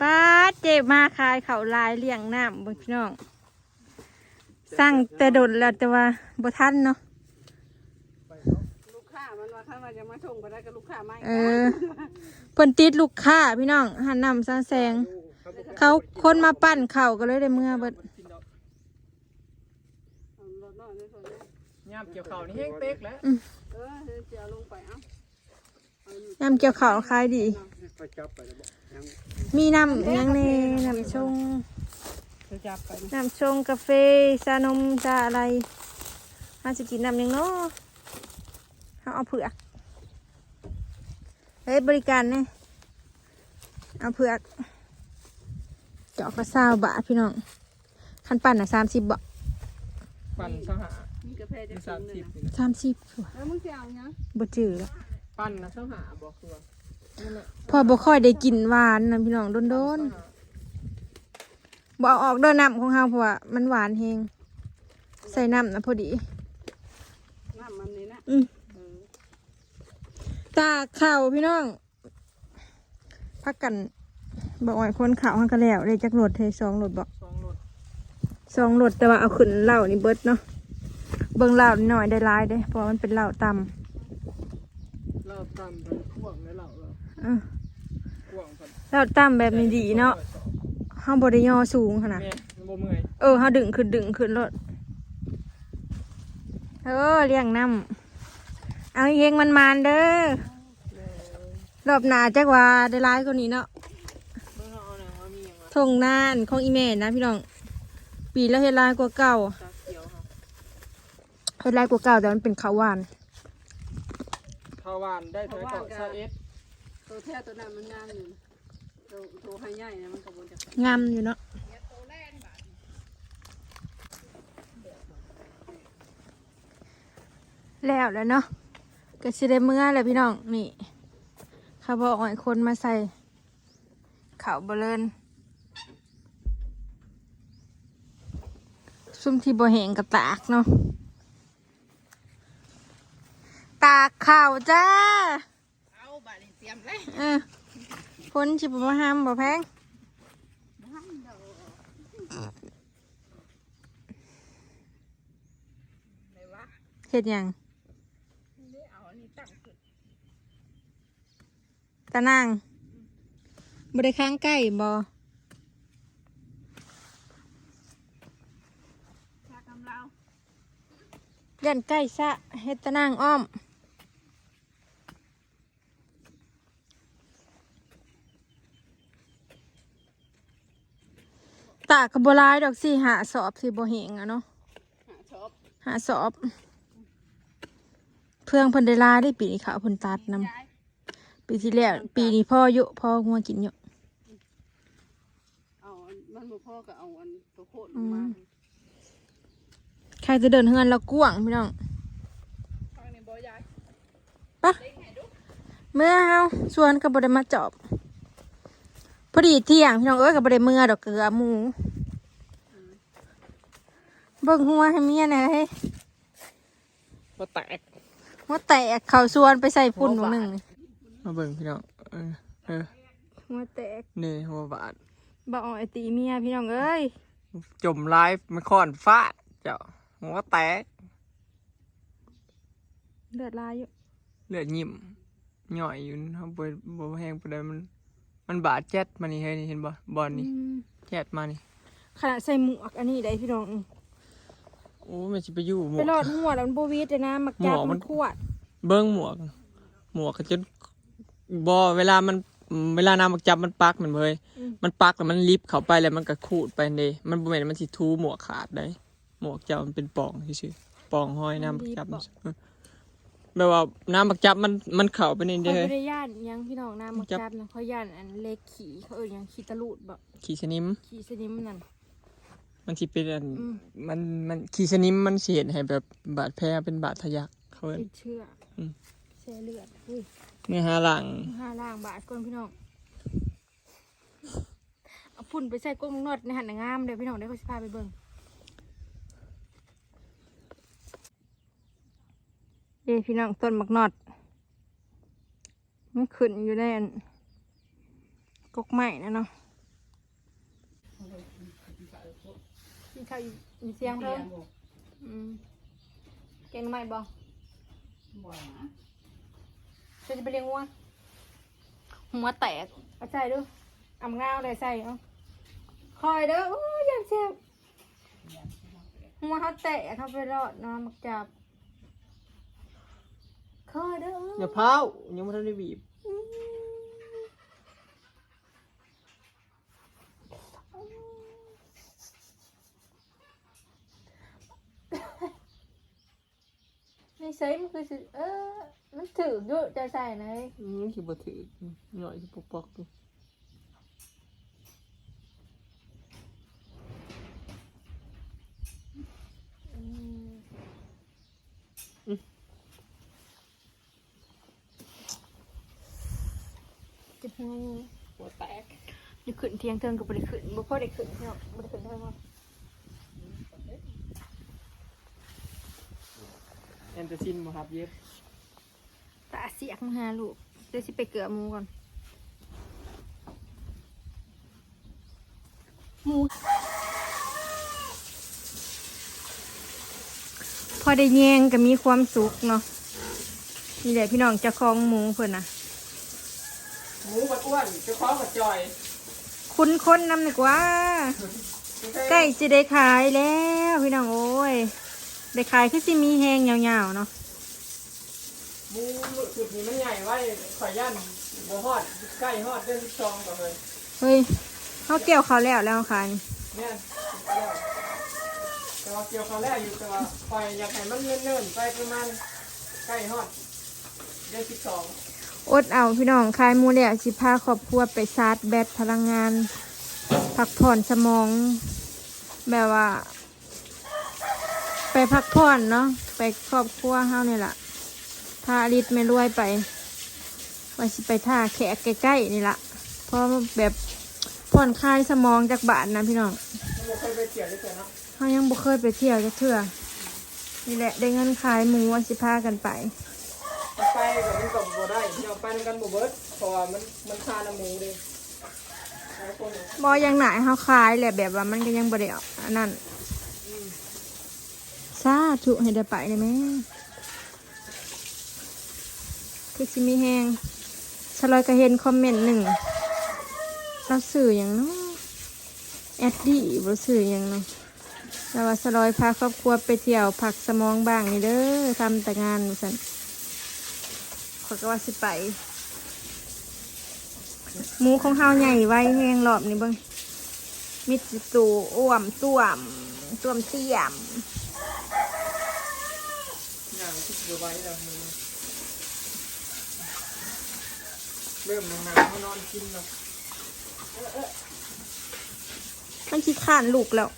ป้าดเจ็บมาคายเขาลายเลี้ยงน้ำเบิ่งพี่น้องสั่งแต่โดดแล้วแต่ว่าบ่ทันเนาะลูกค้ามันว่าข้าว่าจะมาส่งไปได้กับลูกค้าไม่เออเพิ่นติดลูกค้าพี่น้องหันนำซาแซง เขาคนมาปั้นเข่าก็เลยได้เมื่อเบิดเอารถน้อยในส่วนนี้ยามเกี่ยวข้าวนี่แห้งเป๊กแล้วเออเดี๋ยวจะเอาลงไปเอ้าเอาอยู่น้ำเกี่ยวข้าวขายดี ไปจับไปแล้วบอกยังมีน้ำยังในน้ำชงจะจับไปนะน้ำชงกาแฟชานมชาอะไรห้าสิกินน้ำยังเนาะเขาเอาเผือกเฮ้ยบริการเนี่ยเอาเผือกเจาะก็เศร้าบาทพี่น้องคันปั่นอะสามสิบบาทปั่นสหะมีกาแฟจะมีส่สางมเลยสิบนะสามสิบแล้วมึงจะเอาเนี้ยบ่จืดแล้วปั่นนะสหะบอกตัวนั่นแหละ พอบ่ค่อยได้กินหวานนะพี่น้องโดนโดนๆบ่เอาออกเด้อน้ำของเฮาเพราะว่ามันหวานเฮงใส่น้ำนะพอดีน้ำมันนี่นะอืมเออตากข่าวพี่น้องพักกันบอกว่าคนข่าวหันกันแล้วเลยจักรถเทสองรถบอกสองรถสองรถแต่ว่าเอาขึ้นเหล่านี่เบิดเนาะเบิ่งเหล่านี่หน่อยได้ร้ายเด้เพราะมันเป็นเหล่าต่เราตำ อะข่วงพันเหล่าต่ำแบบนี้ดีเนาะเฮาบ่ได้ย่อสูงขนาด แม่บ่เมื่อยเออเฮาดึงขึ้นดึงขึ้นรถเออเลี้ยงน้ำเอาเฮงมันมานๆเด้อรอบหน้าจักว่าได้ร้ายกว่านี้เนาะเมื่อเขาเอาหนังว่ามีอย่างวะทงนานของอีแม่นะพี่น้อง ปีแล้วเฮ็ดลายกว่าเก่าตาเขียวค่ะเฮ็ดลายกว่าเก่าแต่มันเป็นข้าวหวาน ข้าวหวานได้เท่าไหร่ก็ซาเอส ตัวแท้ตัวนั้นมันงามอยู่ตัวตัวให้ใหญ่นะมันกระบวนจะงามอยู่เนาะแล้วแล้วเนาะก็สิได้เมื่อแล้วพี่น้องนี่เขาบอกให้คนมาใส่ข้าวบะเลินซุ่มที่บ่แหงกับตากเนาะตากข้าวจ้าบาดนี้เตรียมเลย เออคนชิบมาห้ามบ่แพงเฮ็ดหยังตะนางบ่ได้ค้างใกล้บ่ชากำเรายันใกล้ซะเฮ็ดตะนางอ้อม ตากกระบหลายดอกสิหาสอบสิบ่เหงอะเนาะหาชอบหาสอบ เพื่องเพิ่นได้หลายได้ปีนี้เขาวเพิ่นตัดนำปีที่แล้วปีนี้พ่อเยอะพ่องัวกินเยอะเอาอันมันบ่พอก็เอาอันตัวโคตรลงมาใครจะเดินเฮือนเรากว้างพี่น้องฟังในบ่ยายปะเมื่อเฮาชวนก็บ่ได้มาจอบพ อดีเที่ยงพี่น้องเอ้ยก็บ่ได้เมื่อดอกเกลือหมู เบิ่งหัวให้เมียหน่อยเฮ้ยก็แตกหัวแตกเข้าสวนไปใส่พุ่นหนูหนึ่งนี่มาเบิ่งพี่น้องเออเออหัวแตกนี่หัวบาทบ่เอาไอตีเมียพี่น้องเอ้ยจมไลฟ์มันค่อนฟาดเจ้าหัวแตกเลือดลายอยู่เลือดยิ้มย่อยอยู่เขาบ่บ่แห้งปานใดมัน มันบาดแจ็ดมานี่เฮ้ยนี่เห็นบ่บอลนี่อืมแจ็ดมานี่ขนาดใส่หมวกอันนี้ได้พี่น้องโอ้มันสิไปอยู่หมไปวกรอดหัวแล้วมันโบวีดเลยนะมักจับหมวกมัมัน นขวดเบิ้งหมวก หมวกก็จะบอเวลามันเวลาน้ำมันจับมันปักมันเลยมันปักแล้วมันลิฟต์เข้าไปแล้วมันก็ขูดไปเดมันบ่แม่นมันสิทูหมวกขาดได้หมวกเจ้ามันเป็นปองซื่อๆปองห้อยน้ำบักจับเออ แบบว่าน้ำบักจับมันมันเข้าไปในเขาเด้อ ไม่ได้ย่านหยังพี่น้องน้ำมักจับ จับนะเขาย่านอันเล็กขี่เขาเอ่ยยังขี่ตะลุดบ่ขี่สนิม ขี่สนิมนั่น มันสิเป็นอันอืม มันมันขี่สนิมมันสิเห็นให้แบบบาดแผลเป็นบาดทะยักเขาเอิ้น ติดเชื้ออมเสียเลือดอุ้ยเนื้อหาหลังห้าล่างบาทก่อนพี่น้องเอาพุ่นไปใส่ก้มนวดในหันน่ะงามเดี๋ยวพี่น้องได้เขาสิพาไปเบิ่ง พี่น้องต้นมักนอด มันขึ้นอยู่ได้กกหม่นะเนาะกินข้าวยู่เสียงเพิ่มเก่งไหม่บ่นะจะไปเลี้ยงวัวหัวแตกเอาใส่ดูอ่ำงาวเลยใส่เอาคอยเด้ออ้ยันเชียงหัวเขาแตกเขาไปรอดนอนมักจับ คอยเด้ออย่าเผายังไม่ทันได้บีบนี่ใส่มันคือสิเออมันถือเยอะจะใส่ไหนอืมคิดบ่ถือหน่อยสิปกปอกดู หัวแตกอยู่ขึ้นเทียงเทิงกับบริขึ้นบ่พอได้ขึ้นเนาะบริขึ้นเท่าไหร่แอนเตอร์ซินบ่ครับเย็บตาเสียกมาหาลูกเดี๋ยวสิไปเกลือหมูก่อนหมูพอได้แยงก็มีความสุขเนาะนี่แหละพี่น้องเจะคลองหมูเพิ่นน่ะ หมูบัดอ้วนเจะคล้าของบัดจอยคุณคนนำหนึ่กว่า ใกล้จะได้ขายแล้วพี่น้องโอ้ย ได้ขายคือสิมีแหงยาวๆเนาะ หมูสุดนี้มันใหญ่ไว้ข่อยย่านบ่ฮอดใกล้ฮอดเดือนที่สองก็เลยเฮ้ยเขาเกี่ยวเขาวแล้วแล้วขายเนี่ยแต่ว่าเกี่ยวเขาวแรกอยู่แต่ว่าข่อยอยากให้มันเนิ่นๆไปประมาณใกล้ฮอดเดือนที่สอง อดเอาพี่น้องขายมูแล้วสิพาครอบครัวไปชาร์จแบตพลังงาน พักผ่อนสมอง แบบว่า ไปพักผ่อนเนาะไปครอบครัวเฮานี่แหละพาลิศไม่รวยไปว่าสิไปท่าแขกใกล้ๆนี่ล่ะเพราะแบบผ่อนคลายสมองจากบานนะพี่น้องเคยไปเที่ยวด้วยกันเนาะเขายังบ่เคยไปเที่ยวจักเทื่อนี่แหละได้เงินขายหมูว่าสิพากันไป กับมันกับบ่ได้เดี๋ยวไปนำกันบ่เบิดเพราะว่ามันมันคาน้ำหมูเด้หลายคนเนี่ยบอยังหนาเขาขายแหละแบบว่ามันก็ยังบ่ได้เอาอันนั้นซาถุให้ได้ไปได้ไหมคือสิมีแหงฉลอยก็เห็นคอมเมนต์หนึ่งเราสื่ออย่างเนาะแอดดี้บ่สื่ออย่างเนาะแล้วว่าสลอยพาครอบครัวไปเที่ยวผักสมองบ้างนี่เด้อทำแต่งานสัน อยก็ว่าสิไป หมูของเฮาใหญ่ไว้แห้งรอบนี่เบิ่งมิดสิตูอ้วมต้วมต้วมเตี้ยมอย่างที่ดูไว้แล้วมึงเริ่มหนังๆมานอนกินแล้วมันขี้ข้านลูกแล้ว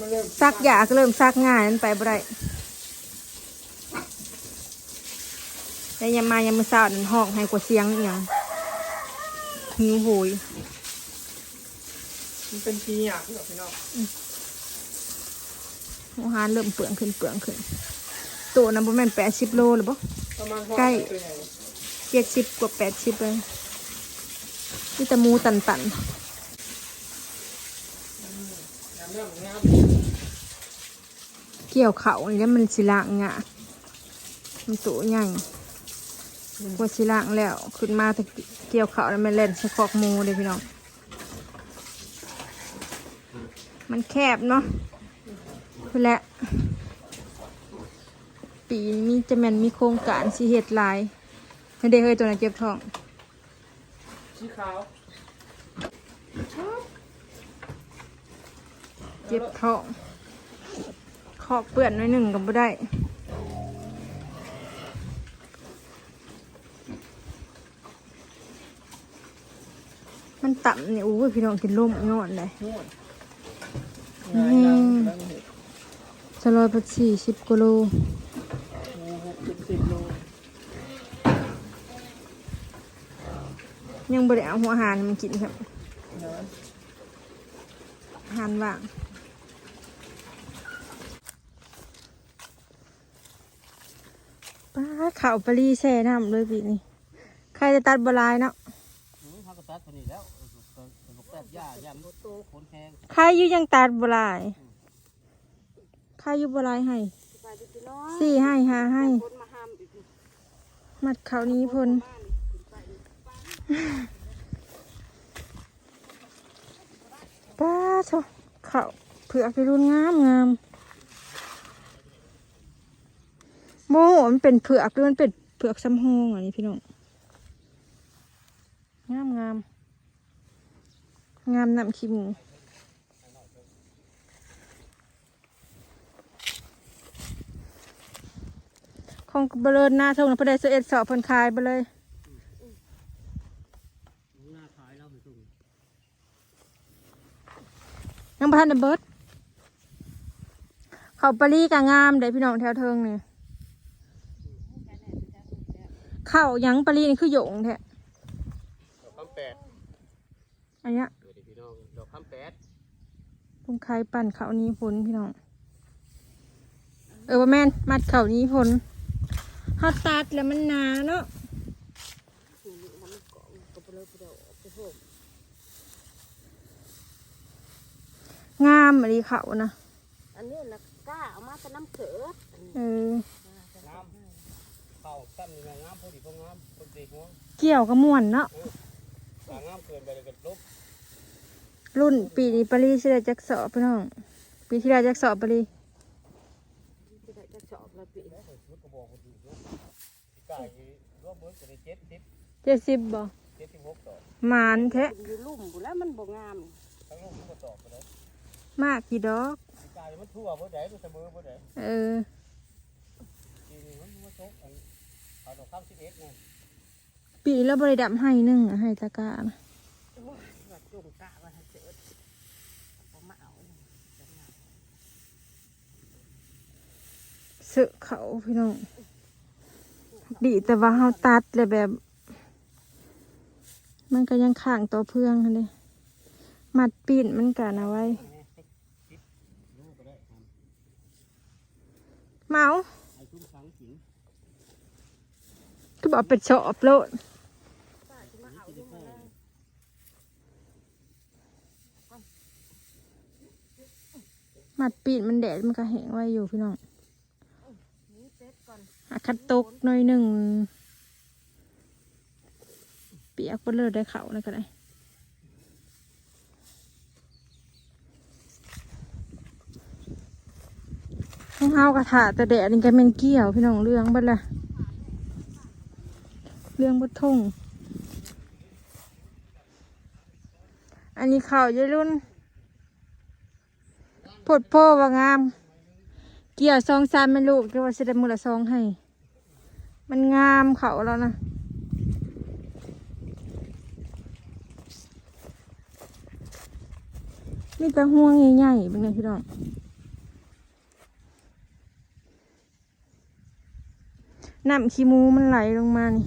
มันเริ่มซักยาก็เริ่มซักง่ายนั้นไปบ่ได้ แล้วยามมายามมือเช้านั่นห้องให้กว่าเสียงอหย่างหิวโหยมันเป็นปีอยากเหรอพี่น้องอาหารเริ่มเปลืองขึ้นเปลืองขึ้นตัวนั้นบ่แม่นแปดสิบโลหรือบ่ประมาณใกล้ตัวใหญ่เจ็ดสิบกว่าแปดสิบเลยนี่แต่หมูตันตันน้ำเรื่องงามๆเกี่ยวเขานี่แล้วมันสิลางงะมันตัวใหญ่ก ว่าสิลางแล้วขึ้นมาแต่เกี่ยวเขาแล้วมันเล่นสะกอกหมูเลยพี่น้อง มันแคบเนาะคือแหละ ปีนี้มีจะแม่นมีโครงการสิเฮ็ดหลายให้ได้เฮ้ยตัวนั้นเจ็บท้องสีขาวเจ็บท้องขอกเปื่อนหน่อยหนึ่งก็บ่ได้ มันต่ำเนี่ยโอ้ยพี่น้องกินล่มนอนเลยนวดอืมง่ายน้ำแล้วเห็ดสลอยพัดสี่สิบกิโลหกสิบสิบโลยังบ่ได้เอาหัวหารมันกินครับหารว่างป้าข่าวปลีแช่น้ำเลยปีนี้ ใครจะตัดบลายเนาะ เขาก็ตัดตัวนี้ แล้าย่ามันโตขนแข็งใครอยู่ยังตัดบหลายค่ายุบลายให้สี่ให้หาให้หมัดเขานี้พลบ้านป้าโชเขาเผือกไปรุ่นงามงามโมมันเป็นเผือกหรือมันเป็นเผือกซ้ำโฮงอันนี้พี่น้องงามงาม งามนำขี้หมูของเบลนหน้าทงนะพอได้เสเอ็ดสอบเพิ่นคายไปเลยหน้าขายแล้วไปส่งยังพันเบิดเขาปลีกะงามเด้พี่น้องแถวเทิงนี่เข้าหยังปลีนี่คือหยงแท้ดอกคำแปดอันเนี้ย เดี๋ยวดิพี่น้องดอกคำแปดลุงคายปั่นเขานี้พ้นพี่น้อง เออว่าแม่นมัดเขานี้พ้นฮอตัดแล้วมันหนาเนาะงามอะไรเขานะอันนี้นะกล้าเอามาแต่น้ำเขือเอองามเข้าตั้มยังไงงามพอดีพองามพอดีหัวเกี่ยวกับม่วนเนาะถ้างามเกินไปเลยก็ลบ รุ่นปีนี้ปรีเสได็จจักสอบพี่น้อง ปีที่แล้วจักสอบปรีจะได้จะชอบละปีแล้วชุดกระบอกพอดีเนาะพี่การวมเจ็ดสิบบ่เจ็ดสิบหกดอมานแท้อยู่ลุ่มบุแล้วมันบ่งามมากกี่ดอกพี่กายมันทั่วเบิร์ดไหนมันเสมอเบิร์ดไหนเออทีนี้มันมาชกอันเอาดอกคำสิบเอ็ดไงปีเราบริดับให้หนึ่งให้ตะกร้าะว่าจงกล้าว่าให้เสือผมมาเอา เสือเขาพี่น้องดีแต่ว่าเฮาตัดเลยแบบ มันก็ยังข้างต่อเพื่องหั่นเลยมัดปีนมันกันเอาไว้เมา่ก็บอกเป็นชอบโลดมัดปีนมันแดดมันก็แห้งไว้อยู่พี่น้อง หาคัดตกหน่อยหนึ่งเปียกไปเลยได้เขาเลยก็ได้ห้องเฮากระถาแต่แดดนี่ก็เป็นเกี่ยวพี่น้องเรื่องเบัดละเรื่องบดทงอันนี้ข่าวเยรุ่นปวดโพว่างาม เกี่ยวซองซามไม่ลูกที่ว่าสิได้มือละซองให้ มันงามเขาแล้วนะมีแต่ห่วงใหญ่ๆเป็นไงพี่น้องน้ำขี้มูมันไหลลงมานี่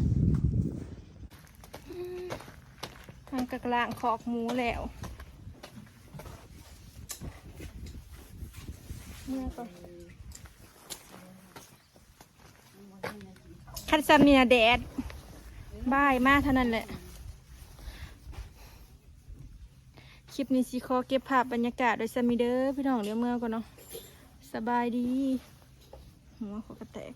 ทางกระลางขอกหมูแล้วเนี่ยก่อน คัดซามีนาแดดบ่ายมากเท่านั้นแหละ คลิปนี้สิขอเก็บภาพบรรยากาศโดยซามีเด้อพี่น้องเดี๋ยวเมื่อก่อนเนาะสบายดี หัวขอกระแตก